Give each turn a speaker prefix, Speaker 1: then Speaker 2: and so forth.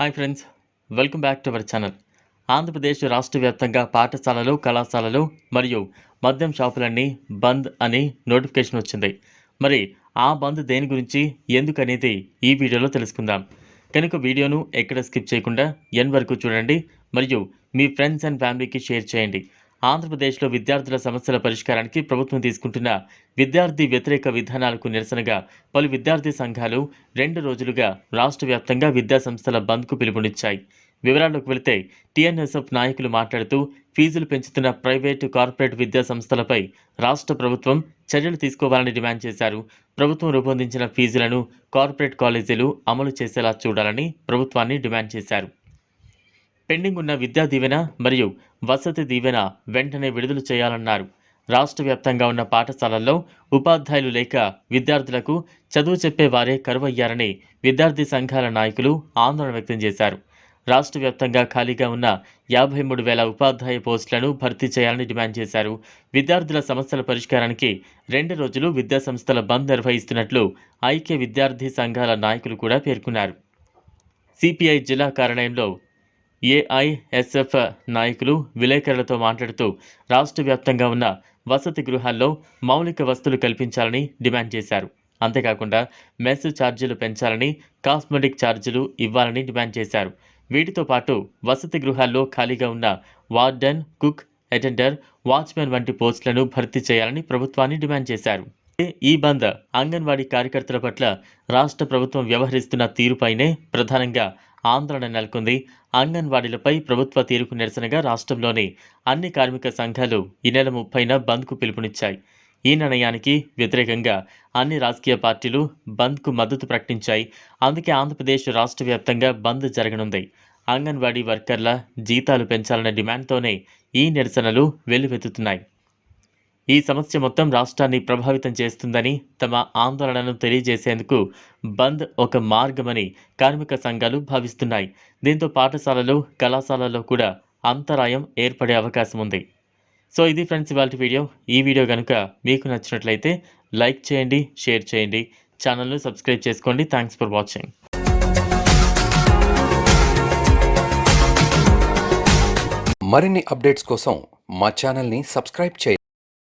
Speaker 1: Hi friends welcome back to our channel Andhra Pradesh రాష్ట్ర వ్యాప్తంగా పాఠశాలలు కళాశాలలు మరియు మద్యం షాపులన్నీ బంద్ అని నోటిఫికేషన్ వచ్చింది. మరి ఆ బంద్ దేని గురించి ఎందుకనేది ఈ వీడియోలో తెలుసుకుందాం. కనుక వీడియోను ఎక్కడ స్కిప్ చేయకుండా ఎన్ వరకు చూడండి మరియు మీ ఫ్రెండ్స్ అండ్ ఫ్యామిలీకి షేర్ చేయండి. ఆంధ్రప్రదేశ్లో విద్యార్థుల సమస్యల పరిష్కారానికి ప్రభుత్వం తీసుకుంటున్న విద్యార్థి వ్యతిరేక విధానాలకు నిరసనగా పలు విద్యార్థి సంఘాలు రెండు రోజులుగా రాష్ట్ర వ్యాప్తంగా విద్యాసంస్థల బంద్కు పిలుపునిచ్చాయి. వివరాల్లోకి వెళితే టీఎన్ఎస్ఎఫ్ నాయకులు మాట్లాడుతూ ఫీజులు పెంచుతున్న ప్రైవేటు కార్పొరేట్ విద్యా సంస్థలపై రాష్ట్ర ప్రభుత్వం చర్యలు తీసుకోవాలని డిమాండ్ చేశారు. ప్రభుత్వం రూపొందించిన ఫీజులను కార్పొరేట్ కాలేజీలు అమలు చేసేలా చూడాలని ప్రభుత్వాన్ని డిమాండ్ చేశారు. పెండింగ్ ఉన్న విద్యా దీవెన మరియు వసతి దీవెన వెంటనే విడుదల చేయాలన్నారు. రాష్ట్ర వ్యాప్తంగా ఉన్న పాఠశాలల్లో ఉపాధ్యాయులు లేక విద్యార్థులకు చదువు చెప్పే వారే కరువయ్యారని విద్యార్థి సంఘాల నాయకులు ఆందోళన వ్యక్తం చేశారు. రాష్ట్ర వ్యాప్తంగా ఖాళీగా ఉన్న యాభై మూడు వేల ఉపాధ్యాయ పోస్టులను భర్తీ చేయాలని డిమాండ్ చేశారు. విద్యార్థుల సమస్యల పరిష్కారానికి రెండు రోజులు విద్యా సంస్థల బంద్ నిర్వహిస్తున్నట్లు ఐక్య విద్యార్థి సంఘాల నాయకులు కూడా పేర్కొన్నారు. సిపిఐ జిల్లా కార్యాలయంలో ఏఐఎస్ఎఫ్ నాయకులు విలేకరులతో మాట్లాడుతూ రాష్ట్ర వ్యాప్తంగా ఉన్న వసతి గృహాల్లో మౌలిక వస్తువులు కల్పించాలని డిమాండ్ చేశారు. అంతేకాకుండా మెస్ ఛార్జీలు పెంచాలని కాస్మెటిక్ ఛార్జీలు ఇవ్వాలని డిమాండ్ చేశారు. వీటితో పాటు వసతి గృహాల్లో ఖాళీగా ఉన్న వార్డెన్ కుక్ అటెండర్ వాచ్మెన్ వంటి పోస్టులను భర్తీ చేయాలని ప్రభుత్వాన్ని డిమాండ్ చేశారు. ఈ బంద్ అంగన్వాడీ కార్యకర్తల పట్ల రాష్ట్ర ప్రభుత్వం వ్యవహరిస్తున్న తీరుపైనే ప్రధానంగా ఆందోళన నెలకొంది. అంగన్వాడీలపై ప్రభుత్వ తీరుకు నిరసనగా రాష్ట్రంలోని అన్ని కార్మిక సంఘాలు ఈ నెల ముప్పైన బంద్కు పిలుపునిచ్చాయి. ఈ నిర్ణయానికి వ్యతిరేకంగా అన్ని రాజకీయ పార్టీలు బంద్కు మద్దతు ప్రకటించాయి. అందుకే ఆంధ్రప్రదేశ్ రాష్ట్ర వ్యాప్తంగా బంద్ జరగనుంది. అంగన్వాడీ వర్కర్ల జీతాలు పెంచాలనే డిమాండ్తోనే ఈ నిరసనలు వెల్లువెత్తుతున్నాయి. ఈ సమస్య మొత్తం రాష్ట్రాన్ని ప్రభావితం చేస్తుందని తమ ఆందోళనను తెలియజేసేందుకు బంద్ ఒక మార్గమని కార్మిక సంఘాలు భావిస్తున్నాయి. దీంతో పాఠశాలలు కళాశాలల్లో కూడా అంతరాయం ఏర్పడే అవకాశం ఉంది. సో ఇది ఫ్రెండ్స్ ఇవాళ వీడియో. ఈ వీడియో కనుక మీకు నచ్చినట్లయితే లైక్ చేయండి షేర్ చేయండి ఛానల్ను సబ్స్క్రైబ్ చేసుకోండి. Thanks for watching.
Speaker 2: మరిన్ని అప్డేట్స్ కోసం మా ఛానల్ని సబ్స్క్రైబ్ చేయండి.